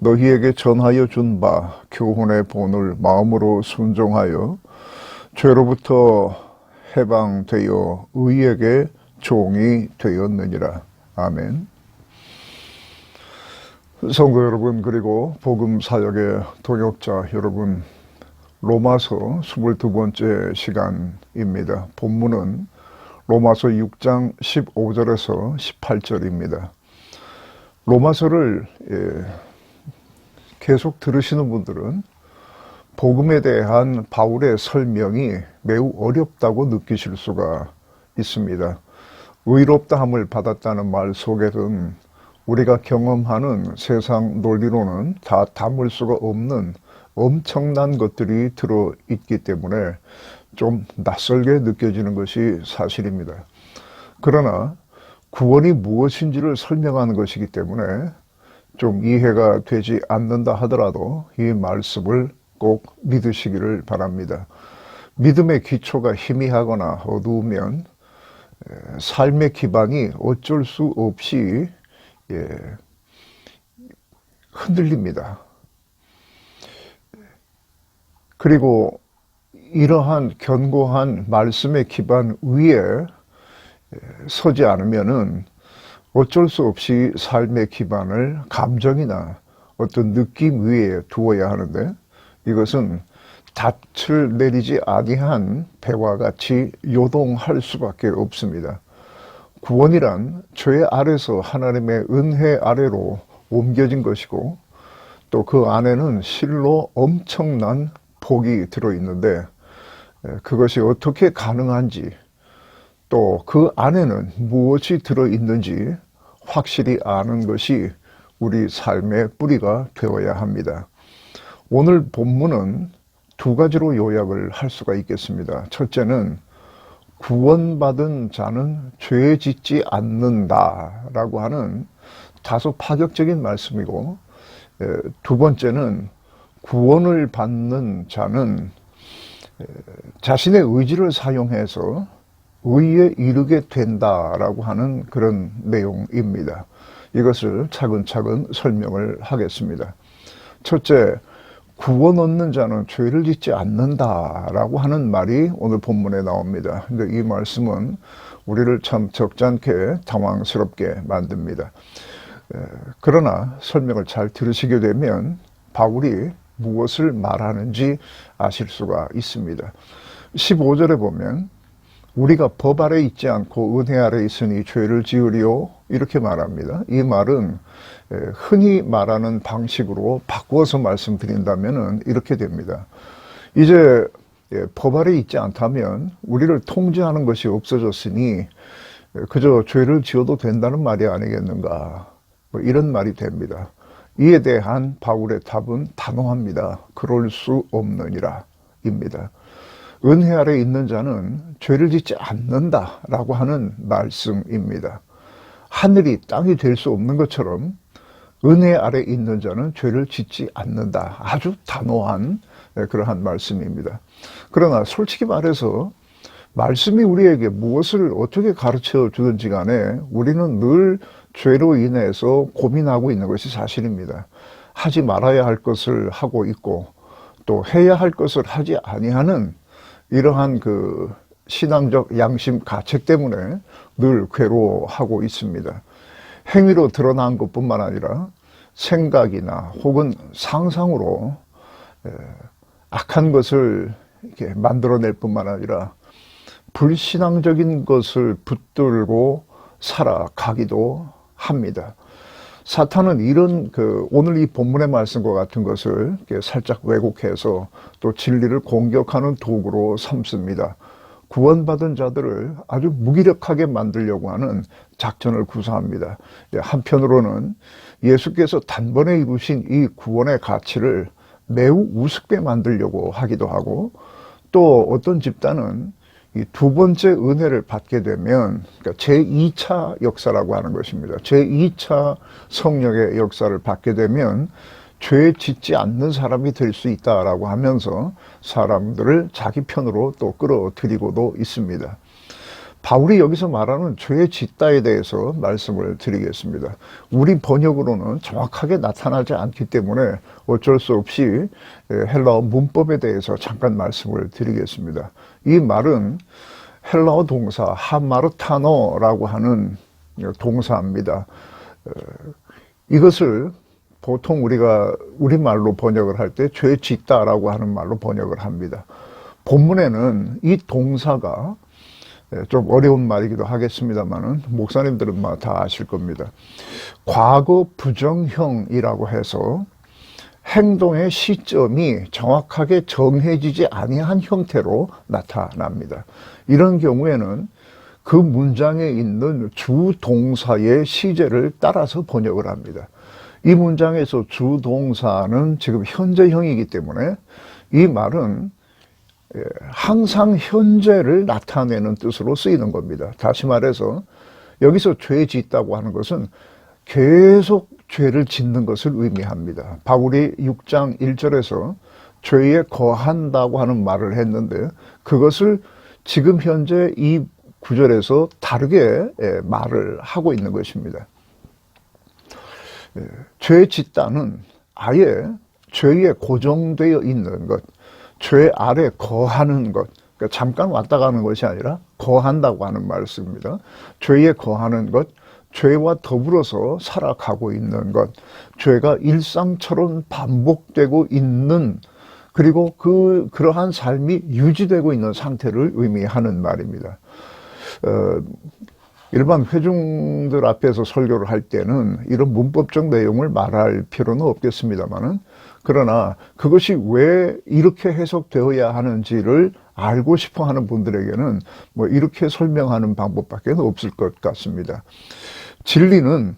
너희에게 전하여 준 바 교훈의 본을 마음으로 순종하여 죄로부터 해방되어 의에게 종이 되었느니라. 아멘. 성도 여러분 그리고 복음 사역의 동역자 여러분 로마서 22번째 시간입니다. 본문은 로마서 6장 15절에서 18절입니다. 로마서를 예, 계속 들으시는 분들은 복음에 대한 바울의 설명이 매우 어렵다고 느끼실 수가 있습니다. 의롭다함을 받았다는 말 속에는 우리가 경험하는 세상 논리로는 다 담을 수가 없는 엄청난 것들이 들어 있기 때문에 좀 낯설게 느껴지는 것이 사실입니다. 그러나 구원이 무엇인지를 설명하는 것이기 때문에 좀 이해가 되지 않는다 하더라도 이 말씀을 꼭 믿으시기를 바랍니다. 믿음의 기초가 희미하거나 어두우면 삶의 기반이 어쩔 수 없이 예, 흔들립니다. 그리고 이러한 견고한 말씀의 기반 위에 서지 않으면은 어쩔 수 없이 삶의 기반을 감정이나 어떤 느낌 위에 두어야 하는데 이것은 닻을 내리지 아니한 배와 같이 요동할 수밖에 없습니다. 구원이란 죄 아래서 하나님의 은혜 아래로 옮겨진 것이고 또 그 안에는 실로 엄청난 복이 들어 있는데 그것이 어떻게 가능한지 또 그 안에는 무엇이 들어 있는지 확실히 아는 것이 우리 삶의 뿌리가 되어야 합니다. 오늘 본문은 두 가지로 요약을 할 수가 있겠습니다. 첫째는 구원받은 자는 죄 짓지 않는다 라고 하는 다소 파격적인 말씀이고 두 번째는 구원을 받는 자는 자신의 의지를 사용해서 의에 이르게 된다라고 하는 그런 내용입니다. 이것을 차근차근 설명을 하겠습니다. 첫째, 구원 얻는 자는 죄를 짓지 않는다라고 하는 말이 오늘 본문에 나옵니다. 근데 이 말씀은 우리를 참 적잖게 당황스럽게 만듭니다. 그러나 설명을 잘 들으시게 되면 바울이 무엇을 말하는지 아실 수가 있습니다. 15절에 보면 우리가 법 아래 있지 않고 은혜 아래 있으니 죄를 지으리요 이렇게 말합니다. 이 말은 흔히 말하는 방식으로 바꾸어서 말씀드린다면 이렇게 됩니다. 이제 예, 법 아래 있지 않다면 우리를 통제하는 것이 없어졌으니 그저 죄를 지어도 된다는 말이 아니겠는가 뭐 이런 말이 됩니다. 이에 대한 바울의 답은 단호합니다. 그럴 수 없느니라 입니다. 은혜 아래 있는 자는 죄를 짓지 않는다라고 하는 말씀입니다. 하늘이 땅이 될 수 없는 것처럼 은혜 아래 있는 자는 죄를 짓지 않는다. 아주 단호한 네, 그러한 말씀입니다. 그러나 솔직히 말해서 말씀이 우리에게 무엇을 어떻게 가르쳐 주든지 간에 우리는 늘 죄로 인해서 고민하고 있는 것이 사실입니다. 하지 말아야 할 것을 하고 있고 또 해야 할 것을 하지 아니하는 이러한 그 신앙적 양심 가책 때문에 늘 괴로워하고 있습니다. 행위로 드러난 것뿐만 아니라 생각이나 혹은 상상으로 악한 것을 이렇게 만들어낼 뿐만 아니라 불신앙적인 것을 붙들고 살아가기도 합니다. 사탄은 이런 그 오늘 이 본문의 말씀과 같은 것을 살짝 왜곡해서 또 진리를 공격하는 도구로 삼습니다. 구원받은 자들을 아주 무기력하게 만들려고 하는 작전을 구사합니다. 한편으로는 예수께서 단번에 이루신 이 구원의 가치를 매우 우습게 만들려고 하기도 하고 또 어떤 집단은 이 두 번째 은혜를 받게 되면 그러니까 제2차 역사라고 하는 것입니다. 제2차 성령의 역사를 받게 되면 죄 짓지 않는 사람이 될 수 있다라고 하면서 사람들을 자기 편으로 또 끌어들이고도 있습니다. 바울이 여기서 말하는 죄 짓다에 대해서 말씀을 드리겠습니다. 우리 번역으로는 정확하게 나타나지 않기 때문에 어쩔 수 없이 헬라어 문법에 대해서 잠깐 말씀을 드리겠습니다. 이 말은 헬라어 동사 하마르타노라고 하는 동사입니다. 어, 이것을 보통 우리가 우리말로 번역을 할 때 죄 짓다라고 하는 말로 번역을 합니다. 본문에는 이 동사가 예, 좀 어려운 말이기도 하겠습니다만은 목사님들은 다 아실 겁니다. 과거 부정형이라고 해서 행동의 시점이 정확하게 정해지지 아니한 형태로 나타납니다. 이런 경우에는 그 문장에 있는 주 동사의 시제를 따라서 번역을 합니다. 이 문장에서 주 동사는 지금 현재형이기 때문에 이 말은 예, 항상 현재를 나타내는 뜻으로 쓰이는 겁니다. 다시 말해서 여기서 죄 짓다고 하는 것은 계속 죄를 짓는 것을 의미합니다. 바울이 6장 1절에서 죄에 거한다고 하는 말을 했는데 그것을 지금 현재 이 구절에서 다르게 예, 말을 하고 있는 것입니다. 예, 죄 짓다는 아예 죄에 고정되어 있는 것, 죄 아래 거하는 것, 그러니까 잠깐 왔다 가는 것이 아니라 거한다고 하는 말씀입니다. 죄에 거하는 것, 죄와 더불어서 살아가고 있는 것, 죄가 일상처럼 반복되고 있는 그리고 그 그러한 삶이 유지되고 있는 상태를 의미하는 말입니다. 어, 일반 회중들 앞에서 설교를 할 때는 이런 문법적 내용을 말할 필요는 없겠습니다만은 그러나 그것이 왜 이렇게 해석되어야 하는지를 알고 싶어 하는 분들에게는 뭐 이렇게 설명하는 방법밖에 없을 것 같습니다. 진리는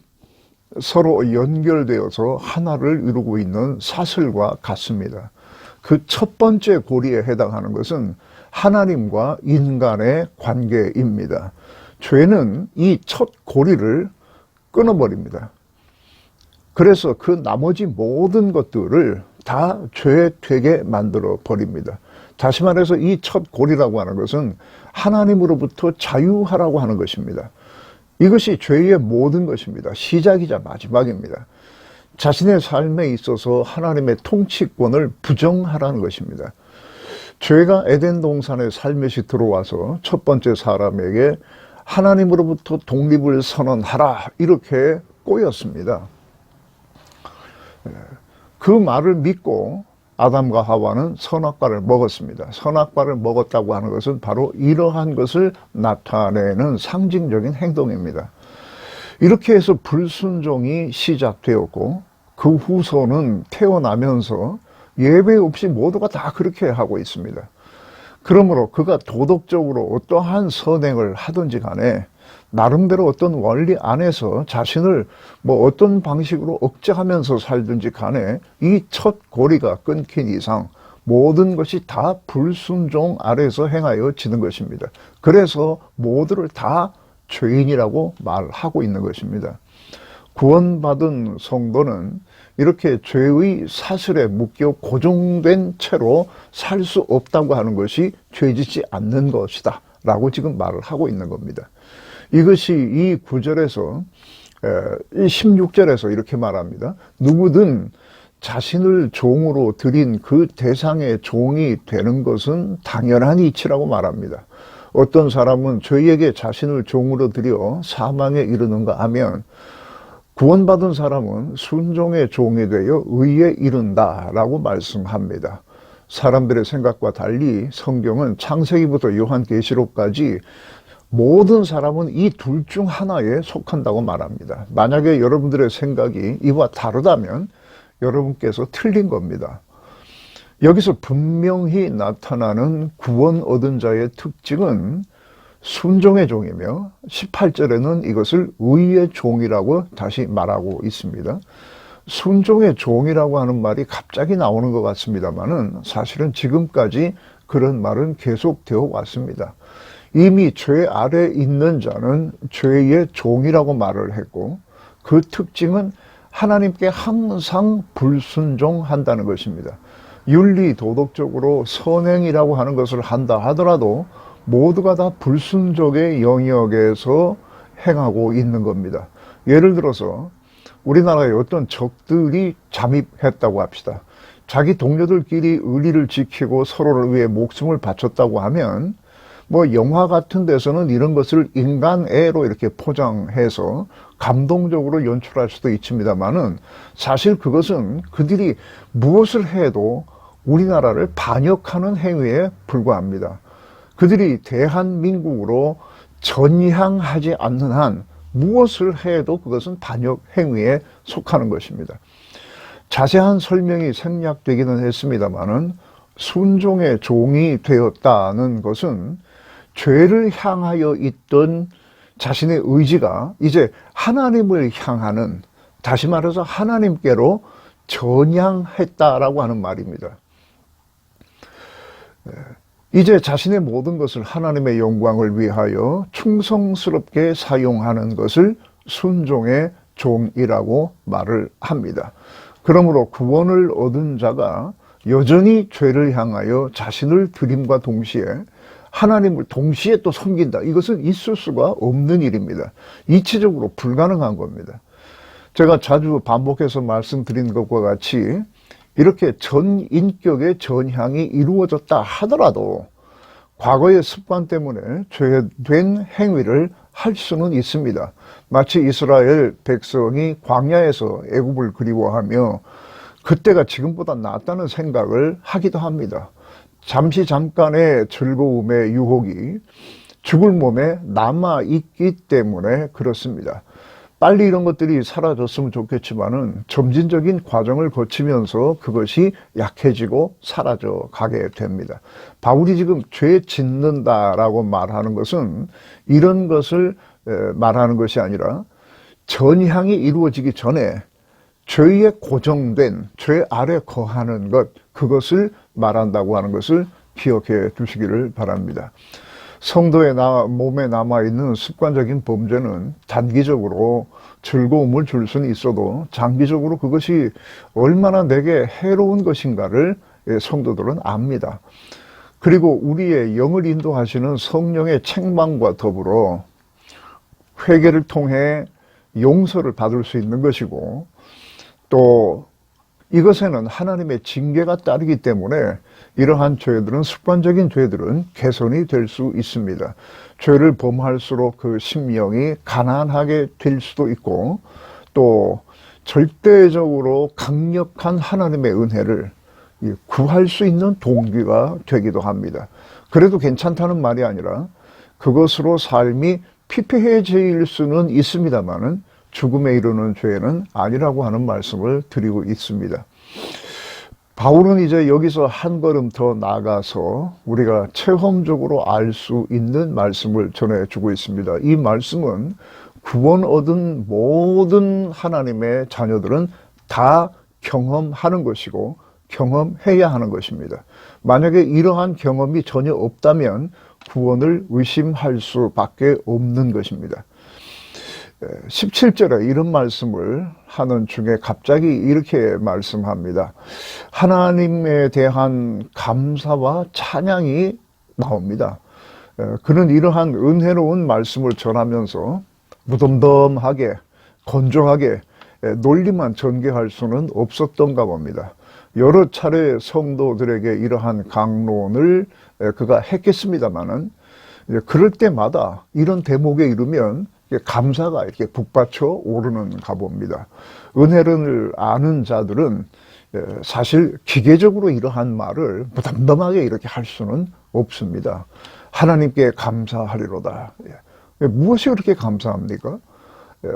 서로 연결되어서 하나를 이루고 있는 사슬과 같습니다. 그 첫 번째 고리에 해당하는 것은 하나님과 인간의 관계입니다. 죄는 이 첫 고리를 끊어버립니다. 그래서 그 나머지 모든 것들을 다 죄 되게 만들어 버립니다. 다시 말해서 이 첫 고리라고 하는 것은 하나님으로부터 자유하라고 하는 것입니다. 이것이 죄의 모든 것입니다. 시작이자 마지막입니다. 자신의 삶에 있어서 하나님의 통치권을 부정하라는 것입니다. 죄가 에덴 동산에 살며시 들어와서 첫 번째 사람에게 하나님으로부터 독립을 선언하라 이렇게 꼬였습니다. 그 말을 믿고 아담과 하와는 선악과를 먹었습니다. 선악과를 먹었다고 하는 것은 바로 이러한 것을 나타내는 상징적인 행동입니다. 이렇게 해서 불순종이 시작되었고 그 후손은 태어나면서 예배 없이 모두가 다 그렇게 하고 있습니다. 그러므로 그가 도덕적으로 어떠한 선행을 하든지 간에 나름대로 어떤 원리 안에서 자신을 뭐 어떤 방식으로 억제하면서 살든지 간에 이 첫 고리가 끊긴 이상 모든 것이 다 불순종 아래서 행하여 지는 것입니다. 그래서 모두를 다 죄인이라고 말하고 있는 것입니다. 구원받은 성도는 이렇게 죄의 사슬에 묶여 고정된 채로 살 수 없다고 하는 것이 죄짓지 않는 것이다. 라고 지금 말을 하고 있는 겁니다. 이것이 이 구절에서 이 16절에서 이렇게 말합니다. 누구든 자신을 종으로 드린 그 대상의 종이 되는 것은 당연한 이치라고 말합니다. 어떤 사람은 저희에게 자신을 종으로 드려 사망에 이르는가 하면 구원받은 사람은 순종의 종이 되어 의에 이른다라고 말씀합니다. 사람들의 생각과 달리 성경은 창세기부터 요한계시록까지 모든 사람은 이 둘 중 하나에 속한다고 말합니다. 만약에 여러분들의 생각이 이와 다르다면 여러분께서 틀린 겁니다. 여기서 분명히 나타나는 구원 얻은 자의 특징은 순종의 종이며 18절에는 이것을 의의 종이라고 다시 말하고 있습니다. 순종의 종이라고 하는 말이 갑자기 나오는 것 같습니다만은 사실은 지금까지 그런 말은 계속되어 왔습니다. 이미 죄 아래 있는 자는 죄의 종이라고 말을 했고 그 특징은 하나님께 항상 불순종한다는 것입니다. 윤리 도덕적으로 선행이라고 하는 것을 한다 하더라도 모두가 다 불순종의 영역에서 행하고 있는 겁니다. 예를 들어서 우리나라에 어떤 적들이 잠입했다고 합시다. 자기 동료들끼리 의리를 지키고 서로를 위해 목숨을 바쳤다고 하면 뭐 영화 같은 데서는 이런 것을 인간애로 이렇게 포장해서 감동적으로 연출할 수도 있습니다만은 사실 그것은 그들이 무엇을 해도 우리나라를 반역하는 행위에 불과합니다. 그들이 대한민국으로 전향하지 않는 한 무엇을 해도 그것은 반역 행위에 속하는 것입니다. 자세한 설명이 생략되기는 했습니다만은 순종의 종이 되었다는 것은 죄를 향하여 있던 자신의 의지가 이제 하나님을 향하는 다시 말해서 하나님께로 전향했다라고 하는 말입니다. 이제 자신의 모든 것을 하나님의 영광을 위하여 충성스럽게 사용하는 것을 순종의 종이라고 말을 합니다. 그러므로 구원을 얻은 자가 여전히 죄를 향하여 자신을 드림과 동시에 하나님을 동시에 또 섬긴다. 이것은 있을 수가 없는 일입니다. 이치적으로 불가능한 겁니다. 제가 자주 반복해서 말씀드린 것과 같이 이렇게 전 인격의 전향이 이루어졌다 하더라도 과거의 습관 때문에 죄된 행위를 할 수는 있습니다. 마치 이스라엘 백성이 광야에서 애굽을 그리워하며 그때가 지금보다 낫다는 생각을 하기도 합니다. 잠시 잠깐의 즐거움의 유혹이 죽을 몸에 남아 있기 때문에 그렇습니다. 빨리 이런 것들이 사라졌으면 좋겠지만은 점진적인 과정을 거치면서 그것이 약해지고 사라져 가게 됩니다. 바울이 지금 죄 짓는다라고 말하는 것은 이런 것을 말하는 것이 아니라 전향이 이루어지기 전에 죄에 고정된 죄 아래 거하는 것 그것을 말한다고 하는 것을 기억해 두시기를 바랍니다. 성도의 나, 몸에 남아있는 습관적인 범죄는 단기적으로 즐거움을 줄 수는 있어도 장기적으로 그것이 얼마나 내게 해로운 것인가를 예, 성도들은 압니다. 그리고 우리의 영을 인도하시는 성령의 책망과 더불어 회개를 통해 용서를 받을 수 있는 것이고 또 이것에는 하나님의 징계가 따르기 때문에 이러한 죄들은 습관적인 죄들은 개선이 될 수 있습니다. 죄를 범할수록 그 심령이 가난하게 될 수도 있고 또 절대적으로 강력한 하나님의 은혜를 구할 수 있는 동기가 되기도 합니다. 그래도 괜찮다는 말이 아니라 그것으로 삶이 피폐해질 수는 있습니다만은 죽음에 이르는 죄는 아니라고 하는 말씀을 드리고 있습니다. 바울은 이제 여기서 한 걸음 더 나가서 우리가 체험적으로 알 수 있는 말씀을 전해주고 있습니다. 이 말씀은 구원 얻은 모든 하나님의 자녀들은 다 경험하는 것이고 경험해야 하는 것입니다. 만약에 이러한 경험이 전혀 없다면 구원을 의심할 수밖에 없는 것입니다. 17절에 이런 말씀을 하는 중에 갑자기 이렇게 말씀합니다. 하나님에 대한 감사와 찬양이 나옵니다. 그는 이러한 은혜로운 말씀을 전하면서 무덤덤하게 건조하게 논리만 전개할 수는 없었던가 봅니다. 여러 차례 성도들에게 이러한 강론을 그가 했겠습니다마는 그럴 때마다 이런 대목에 이르면 감사가 이렇게 북받쳐 오르는 가봅니다. 은혜를 아는 자들은 사실 기계적으로 이러한 말을 무덤덤하게 이렇게 할 수는 없습니다. 하나님께 감사하리로다. 무엇이 그렇게 감사합니까?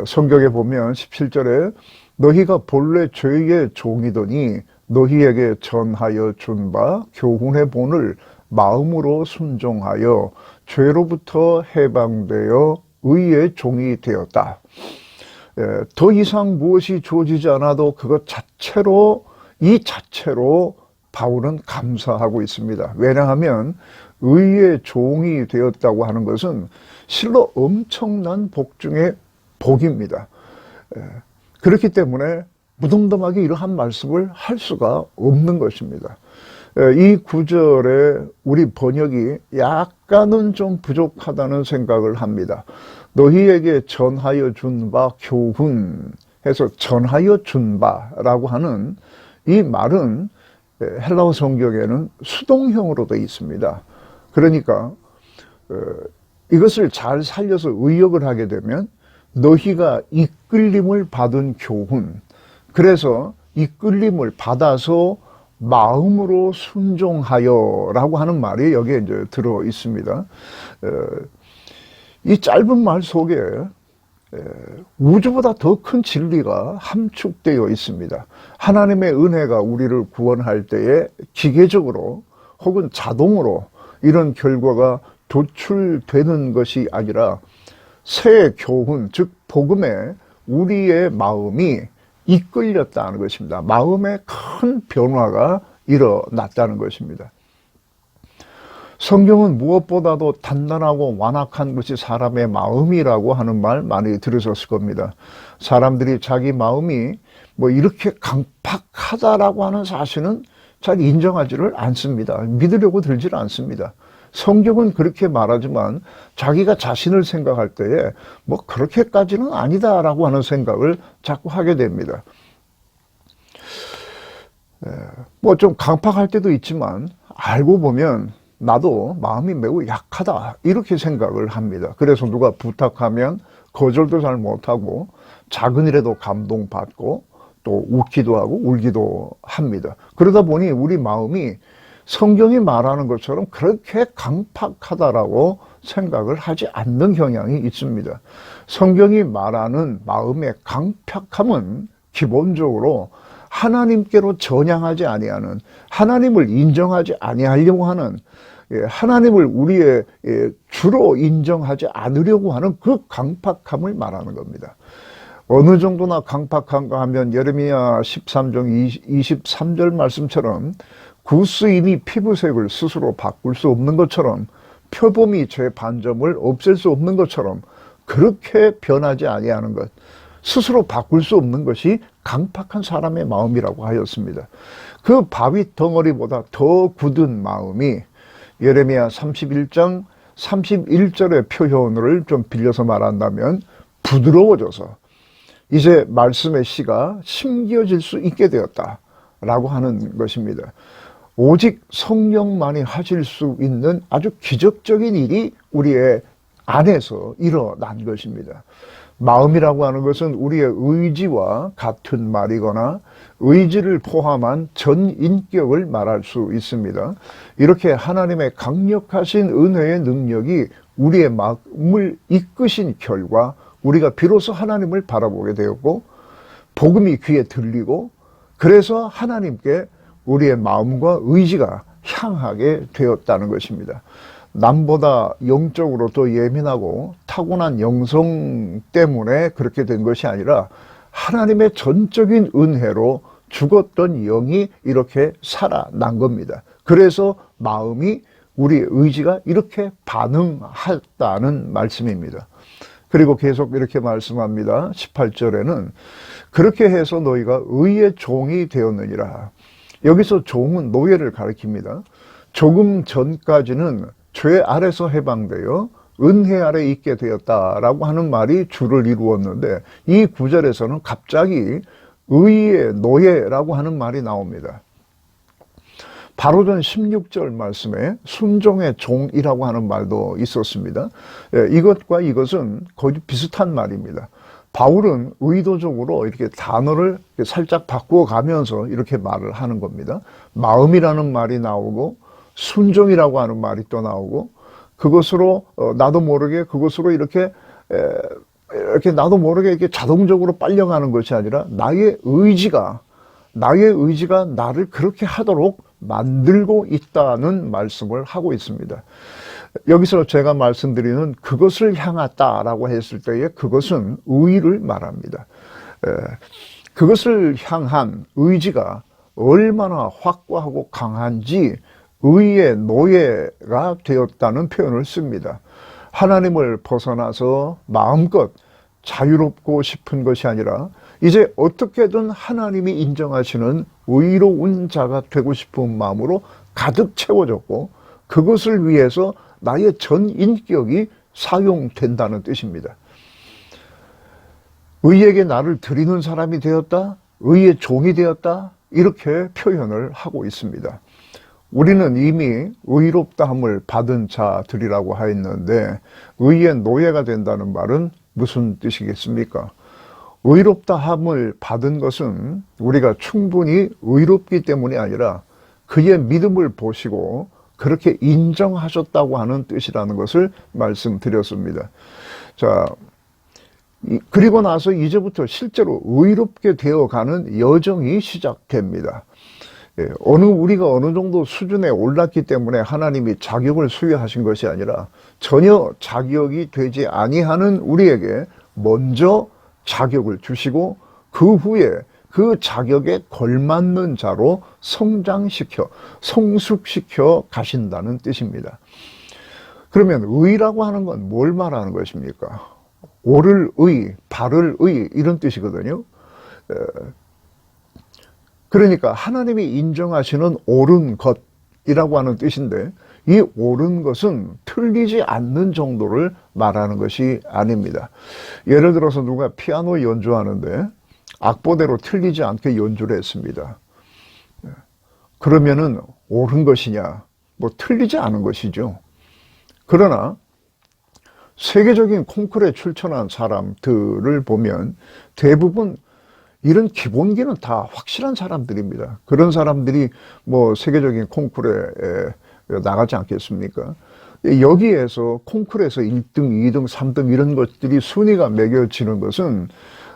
성경에 보면 17절에 너희가 본래 죄의 종이더니 너희에게 전하여 준 바 교훈의 본을 마음으로 순종하여 죄로부터 해방되어 의의 종이 되었다. 예, 더 이상 무엇이 주어지지 않아도 그것 자체로 이 자체로 바울은 감사하고 있습니다. 왜냐하면 의의 종이 되었다고 하는 것은 실로 엄청난 복 중의 복입니다. 예, 그렇기 때문에 무덤덤하게 이러한 말씀을 할 수가 없는 것입니다. 예, 이 구절에 우리 번역이 약간은 좀 부족하다는 생각을 합니다. 너희에게 전하여 준 바 교훈 해서 전하여 준 바라고 하는 이 말은 예, 헬라어 성경에는 수동형으로 되어 있습니다. 그러니까 어, 이것을 잘 살려서 의역을 하게 되면 너희가 이끌림을 받은 교훈 그래서 이끌림을 받아서 마음으로 순종하여라고 하는 말이 여기에 이제 들어 있습니다. 어, 이 짧은 말 속에 우주보다 더 큰 진리가 함축되어 있습니다. 하나님의 은혜가 우리를 구원할 때에 기계적으로 혹은 자동으로 이런 결과가 도출되는 것이 아니라 새 교훈, 즉 복음에 우리의 마음이 이끌렸다는 것입니다. 마음에 큰 변화가 일어났다는 것입니다. 성경은 무엇보다도 단단하고 완악한 것이 사람의 마음이라고 하는 말 많이 들으셨을 겁니다. 사람들이 자기 마음이 뭐 이렇게 강팍하다라고 하는 사실은 잘 인정하지를 않습니다. 믿으려고 들질 않습니다. 성경은 그렇게 말하지만 자기가 자신을 생각할 때에 뭐 그렇게까지는 아니다라고 하는 생각을 자꾸 하게 됩니다. 뭐 좀 강팍할 때도 있지만 알고 보면 나도 마음이 매우 약하다 이렇게 생각을 합니다. 그래서 누가 부탁하면 거절도 잘 못하고 작은 일에도 감동받고 또 웃기도 하고 울기도 합니다. 그러다 보니 우리 마음이 성경이 말하는 것처럼 그렇게 강팍하다라고 생각을 하지 않는 경향이 있습니다. 성경이 말하는 마음의 강팍함은 기본적으로 하나님께로 전향하지 아니하는 하나님을 인정하지 아니하려고 하는 예, 하나님을 우리의 예, 주로 인정하지 않으려고 하는 그 강팍함을 말하는 겁니다. 어느 정도나 강팍한가 하면 예레미야 13장 23절 말씀처럼 구스인이 피부색을 스스로 바꿀 수 없는 것처럼 표범이 제 반점을 없앨 수 없는 것처럼 그렇게 변하지 아니하는 것 스스로 바꿀 수 없는 것이 강팍한 사람의 마음이라고 하였습니다. 그 바위 덩어리보다 더 굳은 마음이 예레미야 31장 31절의 표현을 좀 빌려서 말한다면 부드러워져서 이제 말씀의 씨가 심겨질 수 있게 되었다라고 하는 것입니다. 오직 성령만이 하실 수 있는 아주 기적적인 일이 우리의 안에서 일어난 것입니다. 마음이라고 하는 것은 우리의 의지와 같은 말이거나 의지를 포함한 전 인격을 말할 수 있습니다. 이렇게 하나님의 강력하신 은혜의 능력이 우리의 마음을 이끄신 결과 우리가 비로소 하나님을 바라보게 되었고 복음이 귀에 들리고 그래서 하나님께 우리의 마음과 의지가 향하게 되었다는 것입니다. 남보다 영적으로 더 예민하고 타고난 영성 때문에 그렇게 된 것이 아니라 하나님의 전적인 은혜로 죽었던 영이 이렇게 살아난 겁니다. 그래서 마음이 우리 의지가 이렇게 반응했다는 말씀입니다. 그리고 계속 이렇게 말씀합니다. 18절에는 그렇게 해서 너희가 의의 종이 되었느니라. 여기서 종은 노예를 가리킵니다. 조금 전까지는 죄 아래서 해방되어 은혜 아래 있게 되었다라고 하는 말이 주를 이루었는데 이 구절에서는 갑자기 의의 노예라고 하는 말이 나옵니다. 바로 전 16절 말씀에 순종의 종이라고 하는 말도 있었습니다. 예, 이것과 이것은 거의 비슷한 말입니다. 바울은 의도적으로 이렇게 단어를 살짝 바꾸어 가면서 이렇게 말을 하는 겁니다. 마음이라는 말이 나오고 순종이라고 하는 말이 또 나오고 그것으로 어, 나도 모르게 그것으로 이렇게 이렇게 나도 모르게 이렇게 자동적으로 빨려가는 것이 아니라 나의 의지가 나의 의지가 나를 그렇게 하도록 만들고 있다는 말씀을 하고 있습니다. 여기서 제가 말씀드리는 그것을 향하다라고 했을 때에 그것은 의를 말합니다. 에, 그것을 향한 의지가 얼마나 확고하고 강한지 의의 노예가 되었다는 표현을 씁니다. 하나님을 벗어나서 마음껏 자유롭고 싶은 것이 아니라 이제 어떻게든 하나님이 인정하시는 의로운 자가 되고 싶은 마음으로 가득 채워졌고 그것을 위해서 나의 전 인격이 사용된다는 뜻입니다. 의에게 나를 드리는 사람이 되었다, 의의 종이 되었다, 이렇게 표현을 하고 있습니다. 우리는 이미 의롭다함을 받은 자들이라고 하였는데, 의의 노예가 된다는 말은 무슨 뜻이겠습니까? 의롭다함을 받은 것은 우리가 충분히 의롭기 때문이 아니라 그의 믿음을 보시고 그렇게 인정하셨다고 하는 뜻이라는 것을 말씀드렸습니다. 자, 그리고 나서 이제부터 실제로 의롭게 되어가는 여정이 시작됩니다. 예, 어느 우리가 어느 정도 수준에 올랐기 때문에 하나님이 자격을 수여하신 것이 아니라 전혀 자격이 되지 아니하는 우리에게 먼저 자격을 주시고 그 후에 그 자격에 걸맞는 자로 성장시켜 성숙시켜 가신다는 뜻입니다. 그러면 의라고 하는 건 뭘 말하는 것입니까? 옳을 의, 바를 의 이런 뜻이거든요. 그러니까 하나님이 인정하시는 옳은 것이라고 하는 뜻인데 이 옳은 것은 틀리지 않는 정도를 말하는 것이 아닙니다. 예를 들어서 누가 피아노 연주하는데 악보대로 틀리지 않게 연주를 했습니다. 그러면은 옳은 것이냐? 뭐 틀리지 않은 것이죠. 그러나 세계적인 콩쿠르에 출전한 사람들을 보면 대부분 이런 기본기는 다 확실한 사람들입니다. 그런 사람들이 뭐 세계적인 콩쿠르에 나가지 않겠습니까? 여기에서 콩쿠르에서 1등, 2등, 3등 이런 것들이 순위가 매겨지는 것은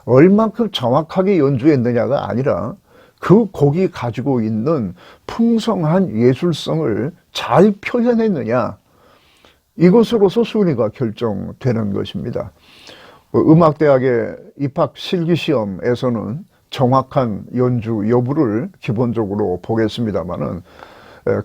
얼만큼 정확하게 연주했느냐가 아니라 그 곡이 가지고 있는 풍성한 예술성을 잘 표현했느냐 이것으로서 순위가 결정되는 것입니다. 뭐 음악대학의 입학 실기 시험에서는 정확한 연주 여부를 기본적으로 보겠습니다만은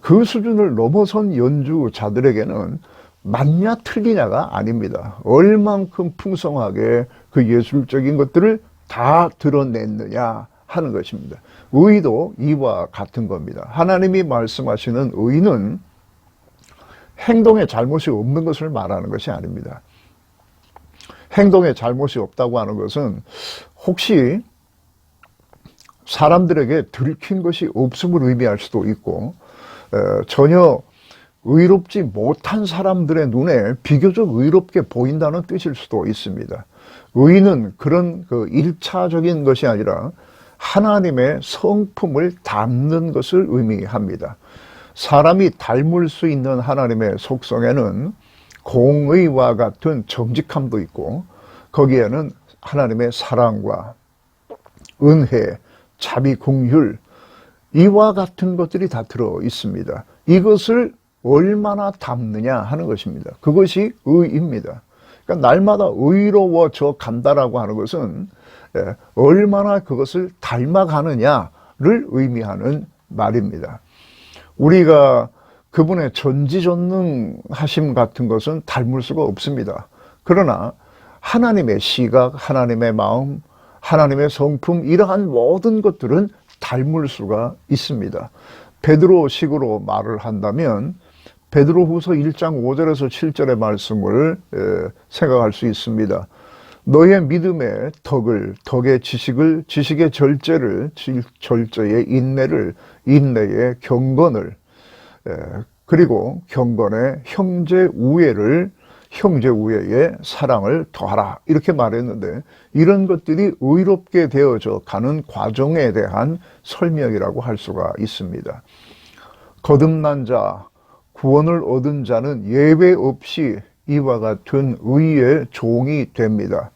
그 수준을 넘어선 연주자들에게는 맞냐 틀리냐가 아닙니다. 얼만큼 풍성하게 그 예술적인 것들을 다 드러냈느냐 하는 것입니다. 의도 이와 같은 겁니다. 하나님이 말씀하시는 의는 행동에 잘못이 없는 것을 말하는 것이 아닙니다. 행동에 잘못이 없다고 하는 것은 혹시 사람들에게 들킨 것이 없음을 의미할 수도 있고 전혀 의롭지 못한 사람들의 눈에 비교적 의롭게 보인다는 뜻일 수도 있습니다. 의는 그런 그 1차적인 것이 아니라 하나님의 성품을 담는 것을 의미합니다. 사람이 닮을 수 있는 하나님의 속성에는 공의와 같은 정직함도 있고 거기에는 하나님의 사랑과 은혜, 자비, 공율 이와 같은 것들이 다 들어 있습니다. 이것을 얼마나 담느냐 하는 것입니다. 그것이 의입니다. 그러니까 날마다 의로워져 간다라고 하는 것은 예, 얼마나 그것을 닮아가느냐를 의미하는 말입니다. 우리가 그분의 전지전능 하심 같은 것은 닮을 수가 없습니다. 그러나 하나님의 시각, 하나님의 마음, 하나님의 성품 이러한 모든 것들은 닮을 수가 있습니다. 베드로식으로 말을 한다면 베드로후서 1장 5절에서 7절의 말씀을 생각할 수 있습니다. 너의 믿음의 덕을, 덕의 지식을, 지식의 절제를, 절제의 인내를, 인내의 경건을, 그리고 경건의 형제 우애를, 형제 우애의 사랑을 더하라. 이렇게 말했는데, 이런 것들이 의롭게 되어져 가는 과정에 대한 설명이라고 할 수가 있습니다. 거듭난 자, 구원을 얻은 자는 예외 없이 이와 같은 의의 종이 됩니다.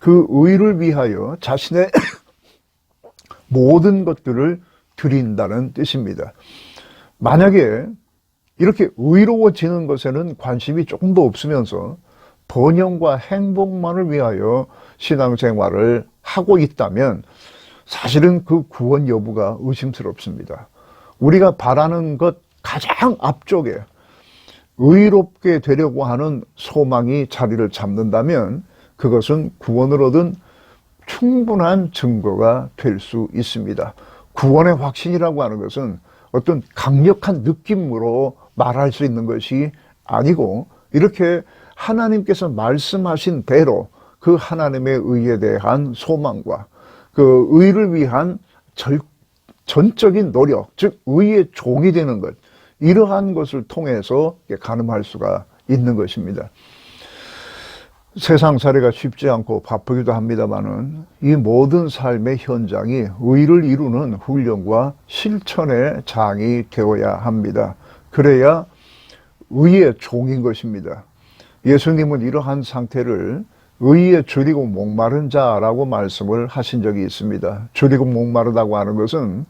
그 의를 위하여 자신의 모든 것들을 드린다는 뜻입니다. 만약에 이렇게 의로워지는 것에는 관심이 조금도 없으면서 번영과 행복만을 위하여 신앙생활을 하고 있다면 사실은 그 구원 여부가 의심스럽습니다. 우리가 바라는 것 가장 앞쪽에 의롭게 되려고 하는 소망이 자리를 잡는다면 그것은 구원을 얻은 충분한 증거가 될 수 있습니다. 구원의 확신이라고 하는 것은 어떤 강력한 느낌으로 말할 수 있는 것이 아니고 이렇게 하나님께서 말씀하신 대로 그 하나님의 의에 대한 소망과 그 의를 위한 절, 전적인 노력, 즉 의의 종이 되는 것 이러한 것을 통해서 가늠할 수가 있는 것입니다. 세상 살이가 쉽지 않고 바쁘기도 합니다만은 이 모든 삶의 현장이 의를 이루는 훈련과 실천의 장이 되어야 합니다. 그래야 의의 종인 것입니다. 예수님은 이러한 상태를 의에 줄이고 목마른 자라고 말씀을 하신 적이 있습니다. 줄이고 목마르다고 하는 것은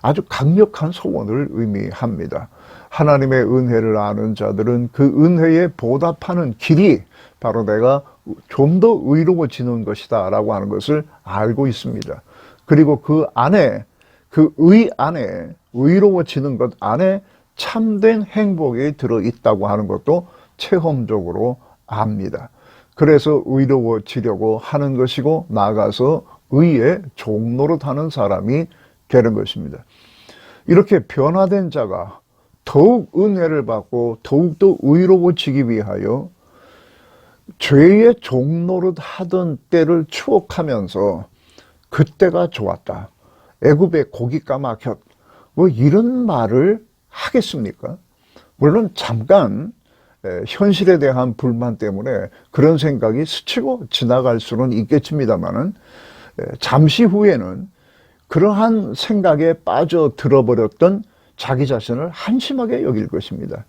아주 강력한 소원을 의미합니다. 하나님의 은혜를 아는 자들은 그 은혜에 보답하는 길이 바로 내가 좀 더 의로워지는 것이다 라고 하는 것을 알고 있습니다. 그리고 그 안에, 그 의 안에, 의로워지는 것 안에 참된 행복이 들어있다고 하는 것도 체험적으로 압니다. 그래서 의로워지려고 하는 것이고 나아가서 의의 종로로 하는 사람이 되는 것입니다. 이렇게 변화된 자가 더욱 은혜를 받고 더욱더 의로워지기 위하여 죄의 종로릇 하던 때를 추억하면서 그때가 좋았다. 애굽의 고기 까마귀 뭐 이런 말을 하겠습니까? 물론 잠깐 현실에 대한 불만 때문에 그런 생각이 스치고 지나갈 수는 있겠습니다만은 잠시 후에는 그러한 생각에 빠져 들어버렸던 자기 자신을 한심하게 여길 것입니다.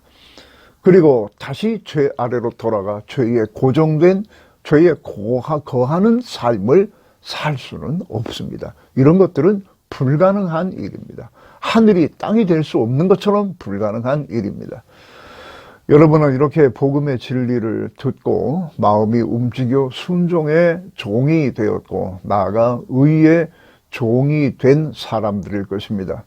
그리고 다시 죄 아래로 돌아가 죄에 고정된 죄에 고하, 거하는 삶을 살 수는 없습니다. 이런 것들은 불가능한 일입니다. 하늘이 땅이 될 수 없는 것처럼 불가능한 일입니다. 여러분은 이렇게 복음의 진리를 듣고 마음이 움직여 순종의 종이 되었고 나아가 의의 종이 된 사람들일 것입니다.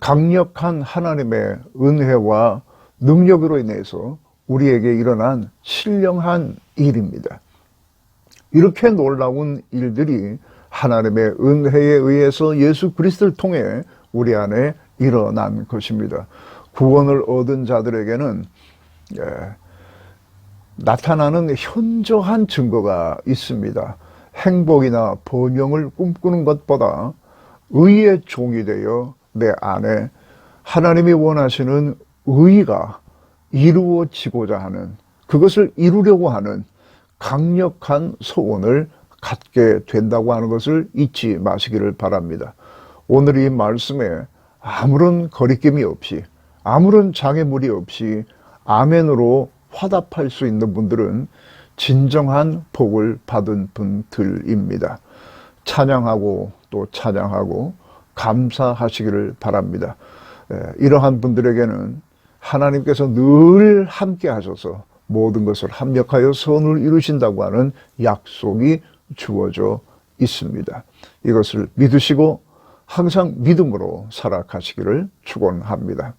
강력한 하나님의 은혜와 능력으로 인해서 우리에게 일어난 신령한 일입니다. 이렇게 놀라운 일들이 하나님의 은혜에 의해서 예수 그리스도를 통해 우리 안에 일어난 것입니다. 구원을 얻은 자들에게는 예, 나타나는 현저한 증거가 있습니다. 행복이나 번영을 꿈꾸는 것보다 의의 종이 되어 내 안에 하나님이 원하시는 의가 이루어지고자 하는 그것을 이루려고 하는 강력한 소원을 갖게 된다고 하는 것을 잊지 마시기를 바랍니다. 오늘 이 말씀에 아무런 거리낌이 없이 아무런 장애물이 없이 아멘으로 화답할 수 있는 분들은 진정한 복을 받은 분들입니다. 찬양하고 또 찬양하고 감사하시기를 바랍니다. 이러한 분들에게는 하나님께서 늘 함께 하셔서 모든 것을 합력하여 선을 이루신다고 하는 약속이 주어져 있습니다. 이것을 믿으시고 항상 믿음으로 살아가시기를 축원합니다.